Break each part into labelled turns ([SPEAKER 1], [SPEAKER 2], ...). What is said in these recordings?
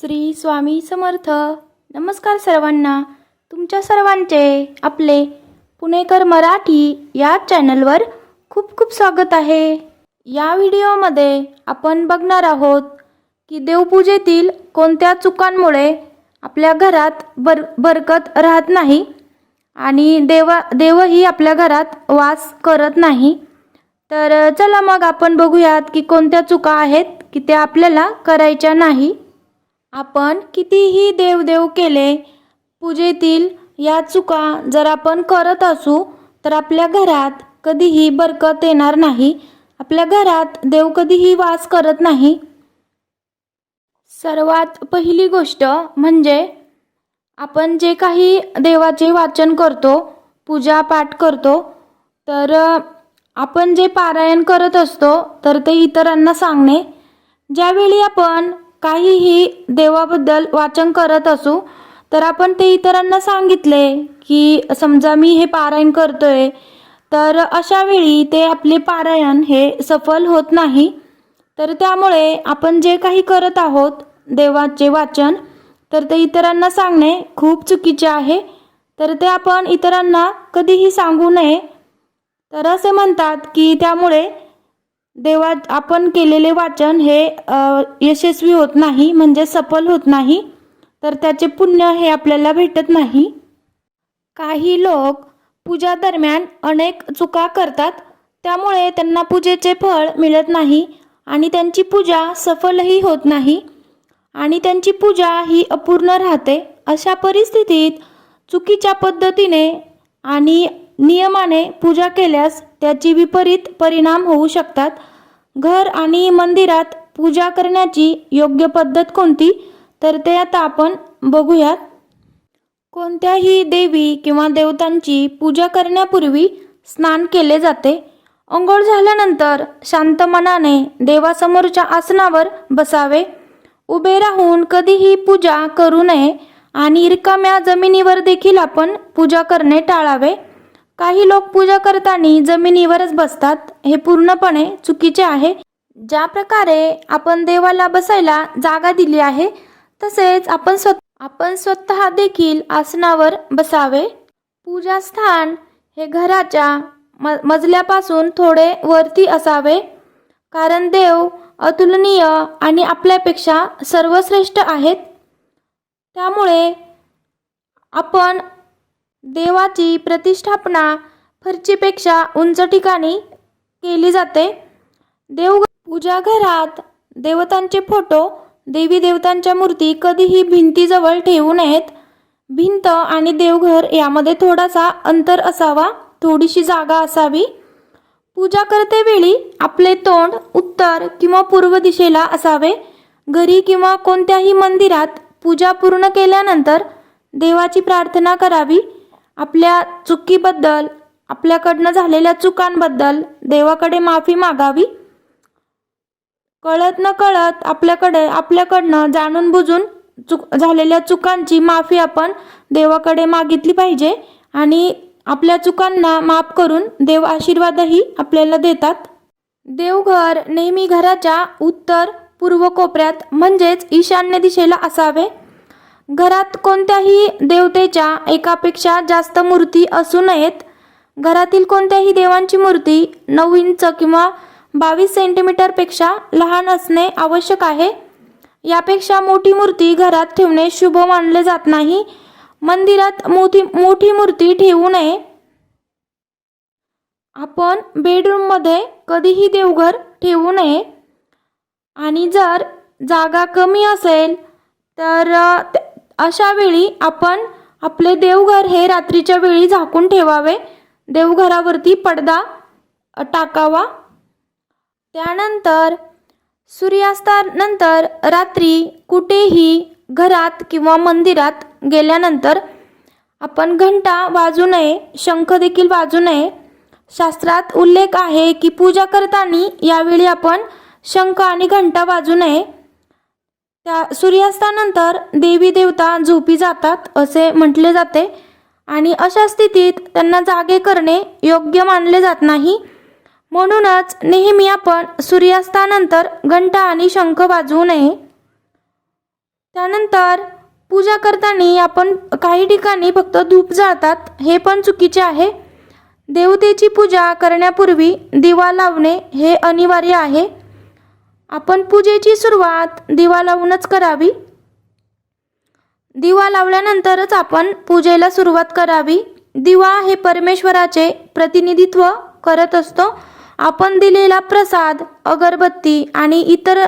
[SPEAKER 1] श्री स्वामी समर्थ. नमस्कार सर्वांना. तुमच्या सर्वांचे आपले पुणेकर मराठी या चॅनलवर खूप खूप स्वागत आहे. या व्हिडिओमध्ये आपण बघणार आहोत की देवपूजेतील कोणत्या चुकांमुळे आपल्या घरात बर बरकत राहत नाही आणि देवा देवही आपल्या घरात वास करत नाही. तर चला मग आपण बघूयात की कोणत्या चुका आहेत की त्या आपल्याला करायच्या नाही. आपण कितीही देवदेव केले पूजेतील या चुका जर आपण करत असू तर आपल्या घरात कधीही बरकत येणार नाही. आपल्या घरात देव कधीही वास करत नाही. सर्वात पहिली गोष्ट म्हणजे आपण जे काही देवाचे वाचन करतो पूजा पाठ करतो तर आपण जे पारायण करत असतो तर ते इतरांना सांगणे. ज्यावेळी आपण काहीही देवाबद्दल वाचन करत असू तर आपण ते इतरांना सांगितले की समजा मी हे पारायण करतोय तर अशा वेळी ते आपले पारायण हे सफल होत नाही. तर त्यामुळे आपण जे काही करत आहोत देवाचे वाचन तर ते इतरांना सांगणे खूप चुकीचे आहे. तर ते आपण इतरांना कधीही सांगू नये. तर असे म्हणतात की त्यामुळे देवा आपण केलेले वाचन हे यशस्वी होत नाही म्हणजे सफल होत नाही तर त्याचे पुण्य हे आपल्याला भेटत नाही. काही लोक पूजा दरम्यान अनेक चुका करतात त्यामुळे त्यांना पूजेचे फळ मिळत नाही आणि त्यांची पूजा सफलही होत नाही आणि त्यांची पूजा ही अपूर्ण राहते. अशा परिस्थितीत चुकीच्या पद्धतीने आणि नियमाने पूजा केल्यास त्याची विपरीत परिणाम होऊ शकतात. घर आणि मंदिरात पूजा करण्याची योग्य पद्धत कोणती? तर ते आता आपण बघूयात. कोणत्याही देवी किंवा देवतांची पूजा करण्यापूर्वी स्नान केले जाते. अंघोळ झाल्यानंतर शांत मनाने देवासमोरच्या आसनावर बसावे. उभे राहून कधीही पूजा करू नये आणि रिकाम्या जमिनीवर देखील आपण पूजा करणे टाळावे. काही लोक पूजा करताना जमिनीवरच बसतात. हे पूर्णपणे चुकीचे आहे. ज्या प्रकारे आपण देवाला बसायला जागा दिली आहे तसेच आपण स्वत आपण स्वतः देखील आसनावर बसावे. पूजास्थान हे घराच्या म मजल्यापासून थोडे वरती असावे. कारण देव अतुलनीय आणि आपल्यापेक्षा सर्वश्रेष्ठ आहेत. त्यामुळे आपण देवाची प्रतिष्ठापना फरचीपेक्षा उंच ठिकाणी केली जाते. देव पूजा घरात देवतांचे फोटो देवी देवतांच्या मूर्ती कधीही भिंतीजवळ ठेवू नयेत. भिंत आणि देवघर यामध्ये थोडासा अंतर असावा थोडीशी जागा असावी. पूजा करते वेळी आपले तोंड उत्तर किंवा पूर्व दिशेला असावे. घरी किंवा कोणत्याही मंदिरात पूजा पूर्ण केल्यानंतर देवाची प्रार्थना करावी. आपल्या चुकीबद्दल आपल्याकडनं झालेल्या चुकांबद्दल देवाकडे माफी मागावी? कळत न कळत आपल्याकडे आपल्याकडनं जाणून बुजून चुक झालेल्या चुकांची माफी आपण देवाकडे मागितली पाहिजे आणि आपल्या चुकांना माफ करून देव आशीर्वादही आपल्याला देतात. देवघर नेहमी घराच्या उत्तर पूर्व कोपऱ्यात म्हणजेच ईशान्य दिशेला असावे. घरात कोणत्याही देवतेच्या एकापेक्षा जास्त मूर्ती असू नयेत. घरातील कोणत्याही देवांची मूर्ती नऊ इंच किंवा बावीस सेंटीमीटरपेक्षा लहान असणे आवश्यक आहे. यापेक्षा मोठी मूर्ती घरात ठेवणे शुभ मानले जात नाही. मंदिरात मोठी मोठी मूर्ती ठेवू नये. आपण बेडरूममध्ये कधीही देवघर ठेवू नये. आणि जर जागा कमी असेल तर अशा वेळी आपण आपले देवघर हे रात्रीच्या वेळी झाकून ठेवावे. देवघरावरती पडदा टाकावा. त्यानंतर सूर्यास्तानंतर रात्री कुठेही घरात किंवा मंदिरात गेल्यानंतर आपण घंटा वाजू नये शंख देखील वाजू नये. शास्त्रात उल्लेख आहे की पूजा करताना यावेळी आपण शंख आणि घंटा वाजू नये. त्या सूर्यास्तानंतर देवी देवता झोपी जातात असे म्हटले जाते. आणि अशा स्थितीत त्यांना जागे करणे योग्य मानले जात नाही. म्हणूनच नेहमी आपण सूर्यास्तानंतर घंटा आणि शंख वाजवू नये. त्यानंतर पूजा करताना आपण काही ठिकाणी फक्त धूप जाळतात हे पण चुकीचे आहे. देवतेची पूजा करण्यापूर्वी दिवा लावणे हे अनिवार्य आहे. आपण पूजेची सुरुवात दिवा लावूनच करावी. दिवा लावल्यानंतरच आपण पूजेला सुरुवात करावी. दिवा हे परमेश्वराचे प्रतिनिधित्व करत असतो. आपण दिलेला प्रसाद अगरबत्ती आणि इतर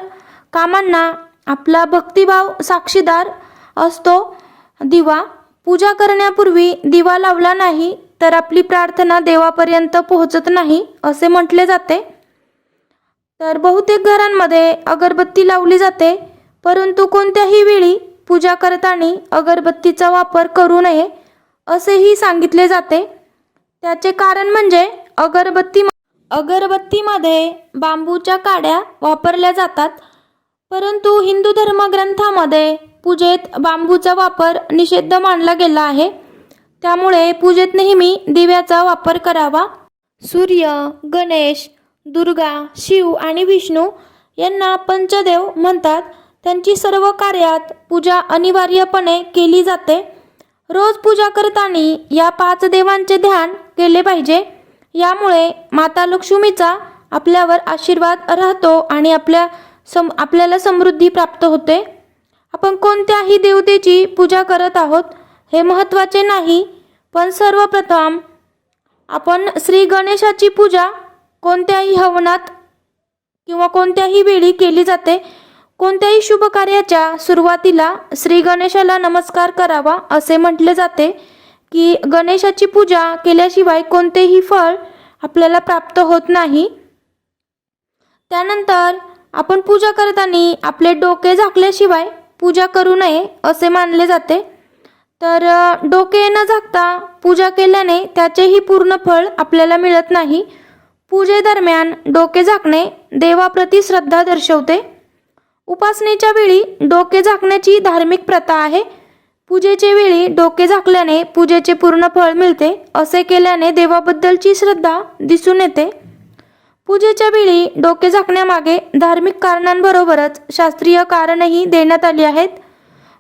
[SPEAKER 1] कामांना आपला भक्तिभाव साक्षीदार असतो. दिवा पूजा करण्यापूर्वी दिवा लावला नाही तर आपली प्रार्थना देवापर्यंत पोहोचत नाही असे म्हटले जाते. तर बहुतेक घरांमध्ये अगरबत्ती लावली जाते परंतु कोणत्याही वेळी पूजा करताना अगरबत्तीचा वापर करू नये असेही सांगितले जाते. त्याचे कारण म्हणजे अगरबत्ती अगरबत्तीमध्ये बांबूच्या काड्या वापरल्या जातात परंतु हिंदू धर्मग्रंथामध्ये पूजेत बांबूचा वापर निषिद्ध मानला गेला आहे. त्यामुळे पूजेत नेहमी दिव्याचा वापर करावा. सूर्य गणेश दुर्गा शिव आणि विष्णू यांना पंचदेव म्हणतात. त्यांची सर्व कार्यात पूजा अनिवार्यपणे केली जाते. रोज पूजा करताना या पाच देवांचे ध्यान केले पाहिजे. यामुळे माता लक्ष्मीचा आपल्यावर आशीर्वाद राहतो आणि आपल्या सम आपल्याला समृद्धी प्राप्त होते. आपण कोणत्याही देवतेची पूजा करत आहोत हे महत्त्वाचे नाही पण सर्वप्रथम आपण श्री गणेशाची पूजा कोणत्याही हवनात किंवा कोणत्याही वेळी केली जाते. कोणत्याही शुभ कार्याच्या सुरुवातीला श्री गणेशाला नमस्कार करावा असे म्हटले जाते की गणेशाची पूजा केल्याशिवाय कोणतेही फळ आपल्याला प्राप्त होत नाही. त्यानंतर आपण पूजा करताना आपले डोके झाकल्याशिवाय पूजा करू नये असे मानले जाते. तर डोके न झाकता पूजा केल्याने त्याचेही पूर्ण फळ आपल्याला मिळत नाही. पूजेदरम्यान डोके झाकणे देवाप्रती श्रद्धा दर्शवते. उपासनेच्या वेळी डोके झाकण्याची धार्मिक प्रथा आहे. पूजेचे वेळी डोके झाकल्याने पूजेचे पूर्ण फळ मिळते असे केल्याने देवाबद्दलची श्रद्धा दिसून येते. पूजेच्या वेळी डोके झाकण्यामागे धार्मिक कारणांबरोबरच शास्त्रीय कारणही देण्यात आली आहेत.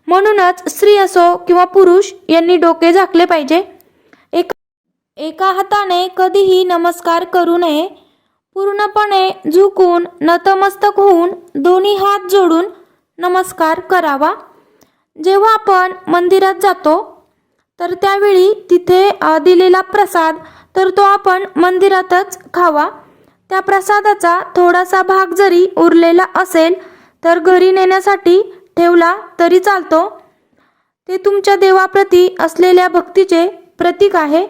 [SPEAKER 1] म्हणूनच स्त्री असो किंवा पुरुष यांनी डोके झाकले पाहिजे. एका हाताने कधीही नमस्कार करू नये. पूर्णपणे झुकून नतमस्तक होऊन दोन्ही हात जोडून नमस्कार करावा. जेव्हा आपण मंदिरात जातो तर त्यावेळी तिथे दिलेला प्रसाद तर तो आपण मंदिरातच खावा. त्या प्रसादाचा थोडासा भाग जरी उरलेला असेल तर घरी नेण्यासाठी ठेवला तरी चालतो. ते तुमच्या देवाप्रती असलेल्या भक्तीचे प्रतीक आहे.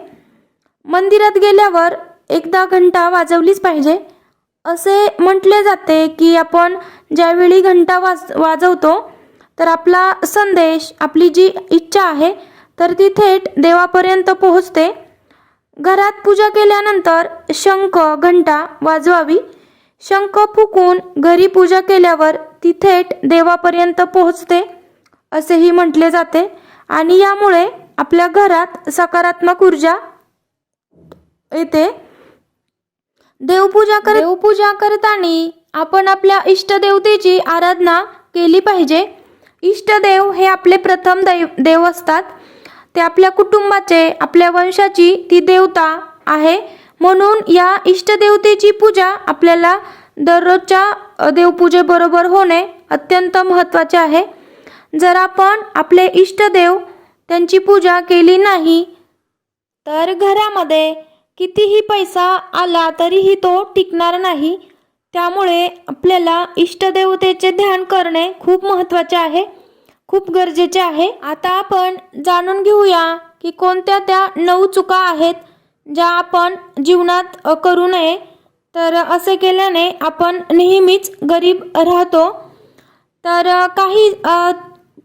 [SPEAKER 1] मंदिरात गेल्यावर एकदा घंटा वाजवलीच पाहिजे. असे म्हटले जाते की आपण ज्यावेळी घंटा वाज वाजवतो तर आपला संदेश आपली जी इच्छा आहे तर ती थेट देवापर्यंत पोहोचते. घरात पूजा केल्यानंतर शंख घंटा वाजवावी. शंख फुकून घरी पूजा केल्यावर ती थेट देवापर्यंत पोहोचते असेही म्हटले जाते. आणि यामुळे आपल्या घरात सकारात्मक ऊर्जा येते? देवपूजा कर देवपूजा करताना आपण आपल्या इष्टदेवतेची आराधना केली पाहिजे. इष्टदेव हे आपले प्रथम दैव देव असतात. ते आपल्या कुटुंबाचे आपल्या वंशाची ती देवता आहे. म्हणून या इष्टदेवतेची पूजा आपल्याला दररोजच्या देवपूजेबरोबर होणे अत्यंत महत्त्वाचे आहे. जर आपण आपले इष्टदेव त्यांची पूजा केली नाही तर घरामध्ये कितीही पैसा आला तरीही तो टिकणार नाही. त्यामुळे आपल्याला इष्टदेवतेचे ध्यान करणे खूप महत्त्वाचे आहे. खूप गरजेचे आहे. आता आपण जाणून घेऊया की कोणत्या त्या नऊ चुका आहेत ज्या आपण जीवनात करू नये. तर असे केल्याने आपण नेहमीच गरीब राहतो. तर काही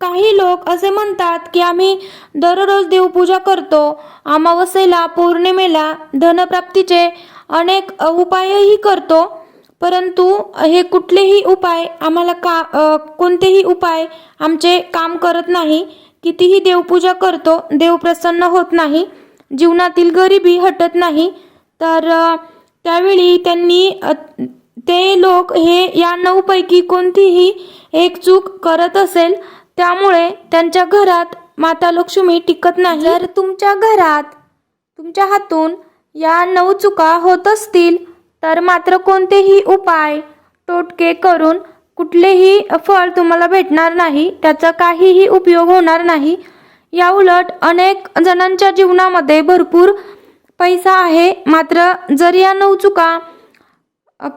[SPEAKER 1] काही लोक असे म्हणतात की आम्ही दररोज देवपूजा करतो. अमावस्येला पौर्णिमेला धनप्राप्तीचे अनेक उपायही करतो. परंतु हे कुठलेही उपाय आम्हाला का कोणतेही उपाय आमचे काम करत नाही. कितीही देवपूजा करतो देव प्रसन्न होत नाही. जीवनातील गरिबी हटत नाही. तर त्यावेळी त्यांनी ते लोक हे या नऊपैकी कोणतीही एक चूक करत असेल त्यामुळे त्यांच्या घरात माता लक्ष्मी टिकत नाही. जर तुमच्या घरात तुमच्या हातून या नऊ चुका होत असतील तर मात्र कोणतेही उपाय टोटके करून कुठलेही फळ तुम्हाला भेटणार नाही त्याचा काहीही उपयोग होणार नाही. या उलट अनेक जणांच्या जीवनामध्ये भरपूर पैसा आहे. मात्र जर या नऊ चुका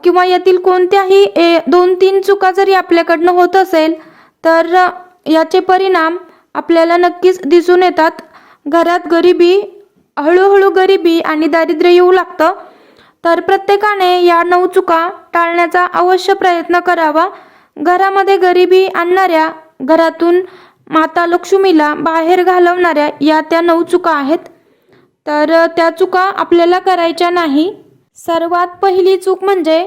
[SPEAKER 1] किंवा यातील कोणत्याही ए, दोन तीन चुका जरी आपल्याकडनं होत असेल तर याचे परिणाम आपल्याला नक्कीच दिसून येतात. घरात गरिबी हळूहळू गरिबी आणि दारिद्र्य येऊ लागतं. तर प्रत्येकाने या नऊ चुका टाळण्याचा अवश्य प्रयत्न करावा. घरामध्ये गरिबी आणणाऱ्या घरातून माता लक्ष्मीला बाहेर घालवणाऱ्या या त्या नऊ चुका आहेत. तर त्या चुका आपल्याला करायच्या नाही. सर्वात पहिली चूक म्हणजे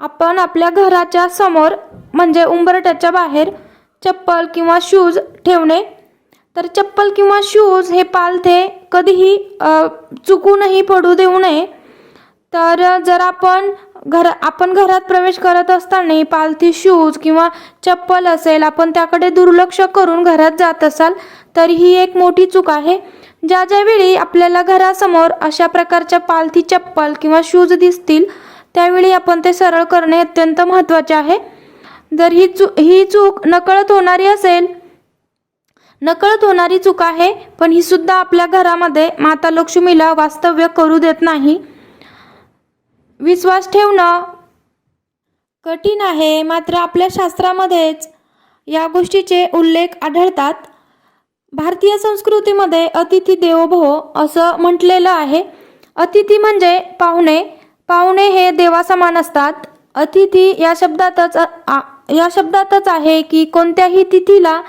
[SPEAKER 1] आपण आपल्या घराच्या समोर म्हणजे उंबरट्याच्या बाहेर चप्पल किंवा शूज ठेवणे. तर चप्पल किंवा शूज हे पालथे कधीही चुकूनही पडू देऊ नये. तर जर आपण घर आपण घरात प्रवेश करत असताना पालथी शूज किंवा चप्पल असेल आपण त्याकडे दुर्लक्ष करून घरात जात असाल तर ही एक मोठी चूक आहे. ज्या ज्यावेळी आपल्याला घरासमोर अशा प्रकारच्या पालथी चप्पल किंवा शूज दिसतील त्यावेळी आपण ते सरळ करणे अत्यंत महत्त्वाचे आहे. जर ही चू ही चूक नकळत होणारी असेल नकळत होणारी चूक आहे पण ही सुद्धा आपल्या घरामध्ये माता लक्ष्मीला वास्तव्य करू देत नाही. विश्वास ठेवणं कठीण आहे मात्र आपल्या शास्त्रामध्येच या गोष्टीचे उल्लेख आढळतात. भारतीय संस्कृतीमध्ये अतिथी देवभव असं म्हटलेलं आहे. अतिथी म्हणजे पाहुणे. पाहुणे हे देवासमान असतात. अतिथी या शब्दातच आ- या शब्दातच आहे की कोणत्याही तिथीला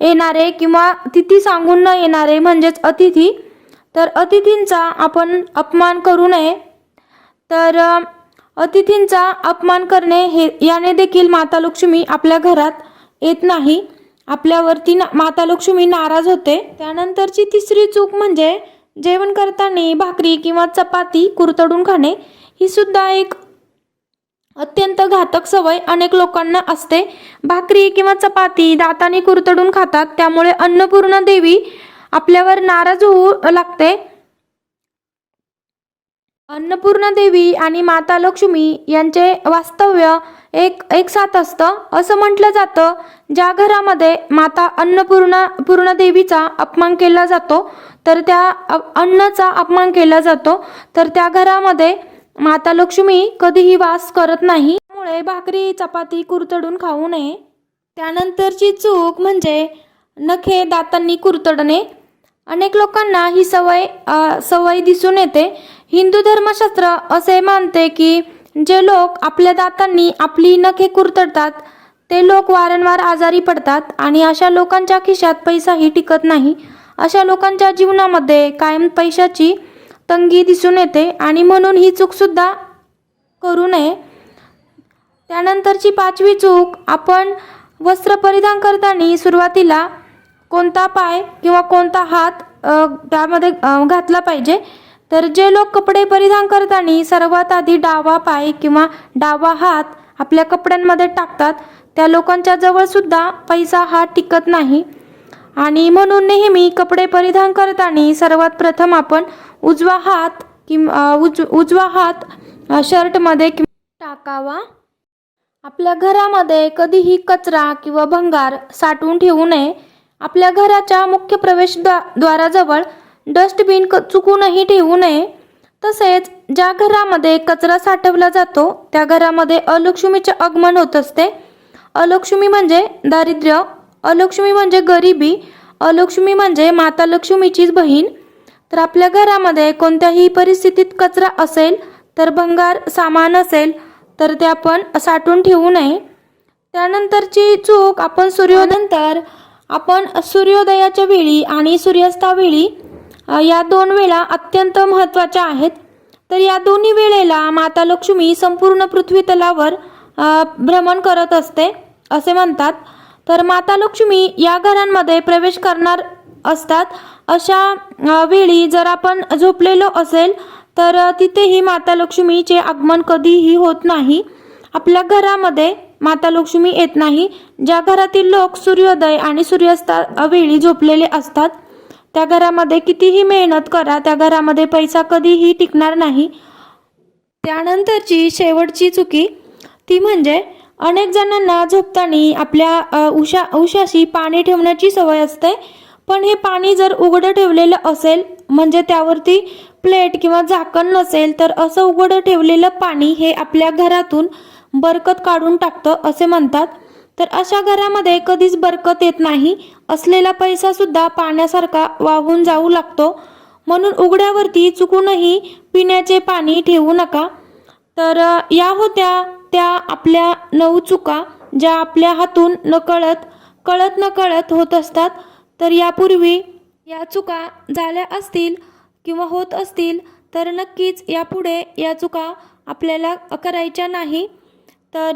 [SPEAKER 1] येणारे किंवा तिथी सांगून न येणारे म्हणजेच अतिथी तर अतिथींचा आपण अपमान करू नये. तर अतिथींचा अपमान करणे हे याने देखील माता लक्ष्मी आपल्या घरात येत नाही. आपल्यावरती ना माता लक्ष्मी नाराज होते. त्यानंतरची तिसरी चूक म्हणजे जेवण करताना भाकरी किंवा चपाती कुरतडून खाणे ही सुद्धा एक अत्यंत घातक सवय अनेक लोकांना असते. भाकरी किंवा चपाती दाताने कुरतडून खातात त्यामुळे अन्नपूर्णा देवी आपल्यावर नाराज होऊ लागते. अन्नपूर्णा देवी आणि माता लक्ष्मी यांचे वास्तव्य एक एक साथ असतं. असं म्हटलं जातं ज्या घरामध्ये माता अन्नपूर्णा पूर्ण देवीचा अपमान केला जातो तर त्या अन्नाचा अपमान केला जातो. तर त्या घरामध्ये माता लक्ष्मी कधीही वास करत नाही. त्यामुळे भाकरी चपाती कुरतडून खाऊ नये. त्यानंतरची चूक म्हणजे नखे दातांनी कुरतडणे. अनेक लोकांना ही सवय सवय दिसून येते. हिंदू धर्मशास्त्र असे मानते की जे लोक आपल्या दातांनी आपली नखे कुरतडतात ते लोक वारंवार आजारी पडतात आणि अशा लोकांच्या खिशात पैसाही टिकत नाही. अशा लोकांच्या जीवनामध्ये कायम पैशाची तंगी दिसून येते आणि म्हणून ही चूकसुद्धा करू नये. त्यानंतरची पाचवी चूक आपण वस्त्र परिधान करताना सुरुवातीला कोणता पाय किंवा कोणता हात त्यामध्ये घातला पाहिजे. तर जे लोक कपडे परिधान करताना सर्वात आधी डावा पाय किंवा डावा हात आपल्या कपड्यांमध्ये टाकतात. त्या लोकांच्या जवळसुद्धा पैसा हा टिकत नाही. आणि म्हणून नेहमी कपडे परिधान करताना सर्वात प्रथम आपण उजवा हात किंवा उज उजवा हात शर्टमध्ये टाकावा. आपल्या घरामध्ये कधीही कचरा किंवा भंगार साठवून ठेवू नये. आपल्या घराच्या मुख्य प्रवेशद्वा द्वाराजवळ डस्टबिन क चुकूनही ठेवू नये. तसेच ज्या घरामध्ये कचरा साठवला जातो त्या घरामध्ये अलक्ष्मीचे आगमन होत असते. अलक्ष्मी म्हणजे दारिद्र्य अलक्ष्मी म्हणजे गरिबी अलक्ष्मी म्हणजे माता लक्ष्मीचीच बहीण तर आपल्या घरामध्ये कोणत्याही परिस्थितीत कचरा असेल तर भंगार सामान असेल तर ते आपण साठवून ठेवू नये. त्यानंतरची चूक आपण सूर्योदयानंतर आपण सूर्योदयाच्या वेळी आणि सूर्यास्तावेळी या दोन वेळा अत्यंत महत्त्वाच्या आहेत. तर या दोन्ही वेळेला माता लक्ष्मी संपूर्ण पृथ्वी तलावर भ्रमण करत असते असे म्हणतात. तर माता लक्ष्मी या घरांमध्ये प्रवेश करणार असतात. अशा वेळी जर आपण झोपलेलो असेल तर तिथेही माता लक्ष्मीचे आगमन कधीही होत नाही. आपल्या घरामध्ये माता लक्ष्मी येत नाही. ज्या घरातील लोक सूर्योदय आणि सूर्यास्ता वेळी झोपलेले असतात त्या घरामध्ये कितीही मेहनत करा त्या घरामध्ये पैसा कधीही टिकणार नाही. त्यानंतरची शेवटची चुकी ती म्हणजे अनेक जणांना झोपताना आपल्या उशा उशाशी पाणी ठेवण्याची सवय असते. पण हे पाणी जर उघडं ठेवलेलं असेल म्हणजे त्यावरती प्लेट किंवा झाकण नसेल तर असं उघडं ठेवलेलं पाणी हे आपल्या घरातून बरकत काढून टाकतं असे म्हणतात. तर अशा घरामध्ये कधीच बरकत येत नाही. असलेला पैसा सुद्धा पाण्यासारखा वाहून जाऊ लागतो. म्हणून उघड्यावरती चुकूनही पिण्याचे पाणी ठेवू नका. तर या होत्या त्या आपल्या नऊ चुका ज्या आपल्या हातून नकळत कळत नकळत होत असतात. तर यापूर्वी या चुका झाल्या असतील किंवा होत असतील तर नक्कीच यापुढे या चुका आपल्याला करायच्या नाही. तर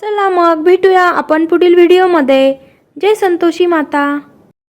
[SPEAKER 1] चला मग भेटूया आपण पुढील व्हिडिओमध्ये जय संतोषी माता.